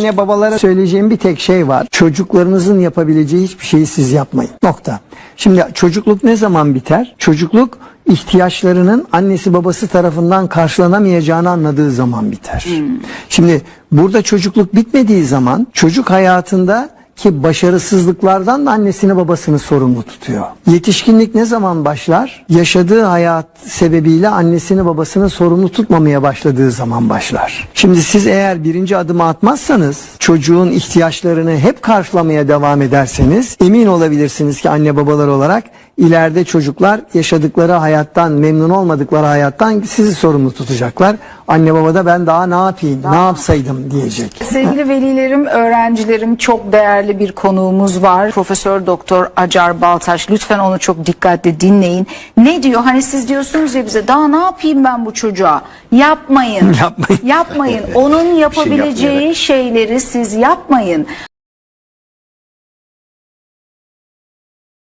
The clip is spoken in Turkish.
Anne babalara söyleyeceğim bir tek şey var. Çocuklarınızın yapabileceği hiçbir şeyi siz yapmayın. Nokta. Şimdi çocukluk ne zaman biter? Çocukluk ihtiyaçlarının annesi babası tarafından karşılanamayacağını anladığı zaman biter. Şimdi burada çocukluk bitmediği zaman çocuk hayatında ki başarısızlıklardan da annesini babasını sorumlu tutuyor. Yetişkinlik ne zaman başlar? Yaşadığı hayat sebebiyle annesini babasını sorumlu tutmamaya başladığı zaman başlar. Şimdi siz eğer birinci adımı atmazsanız çocuğun ihtiyaçlarını hep karşılamaya devam ederseniz emin olabilirsiniz ki anne babalar olarak ileride çocuklar yaşadıkları hayattan memnun olmadıkları hayattan sizi sorumlu tutacaklar. Anne baba da ben daha ne yapayım, ne yapsaydım diyecek. Sevgili velilerim, öğrencilerim çok değerli bir konuğumuz var. Profesör Doktor Acar Baltaş. Lütfen onu çok dikkatli dinleyin. Ne diyor? Hani siz diyorsunuz ya bize daha ne yapayım ben bu çocuğa? Yapmayın. Yapmayın. Yapmayın. Onun yapabileceği yapmayarak. şeyleri siz yapmayın.